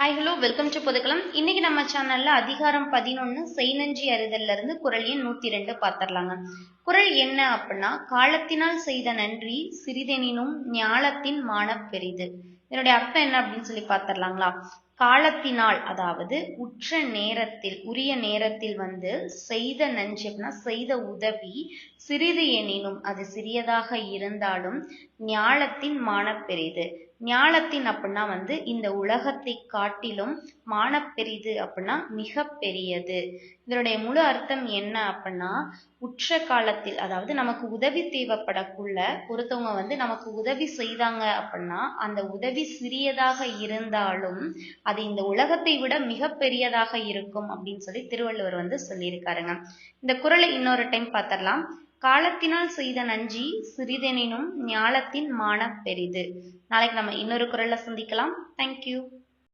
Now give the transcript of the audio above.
Hi hello welcome to பொதுக்கலாம் இன்னைக்கு நம்ம சேனல்ல அதிகாரம் பதினொன்னு செய்நஞ்சி அறிதல்ல இருந்து குரல் எண் நூத்தி ரெண்டு பாத்திரலாங்க. குரல் என்ன அப்படின்னா காலத்தினால் செய்த நன்றி சிறிதெனினும் ஞாலத்தின் மான பெரிது. இதனுடைய அர்த்தம் என்ன அப்படின்னு சொல்லி பாத்திரலாங்களா? காலத்தினால் அதாவது உற்ற நேரத்தில் உரிய நேரத்தில் வந்து செய்த நஞ்சு அப்படின்னா செய்த உதவி சிறிது எனினும் அது சிறியதாக இருந்தாலும் ஞாலத்தின் மானப்பெரிது ஞாலத்தின் அப்படின்னா வந்து இந்த உலகத்தை காட்டிலும் மானப்பெரிது அப்படின்னா மிக பெரியது. இதனுடைய முழு அர்த்தம் என்ன அப்படின்னா உற்ற காலத்தில் அதாவது நமக்கு உதவி தேவைப்படக்குள்ள ஒருத்தவங்க வந்து நமக்கு உதவி செய்தாங்க அப்படின்னா அந்த உதவி சிறியதாக இருந்தாலும் அது இந்த உலகத்தை விட மிகப்பெரியதாக இருக்கும் அப்படின்னு சொல்லி திருவள்ளுவர் வந்து சொல்லியிருக்காருங்க. இந்த குரலை இன்னொரு டைம் பார்த்தரலாம் காலத்தினால் செய்த நஞ்சி சிறிதெனினும் ஞாலத்தின் மானப் பெரிது. நாளைக்கு நம்ம இன்னொரு குரல்ல சந்திக்கலாம். தேங்க்யூ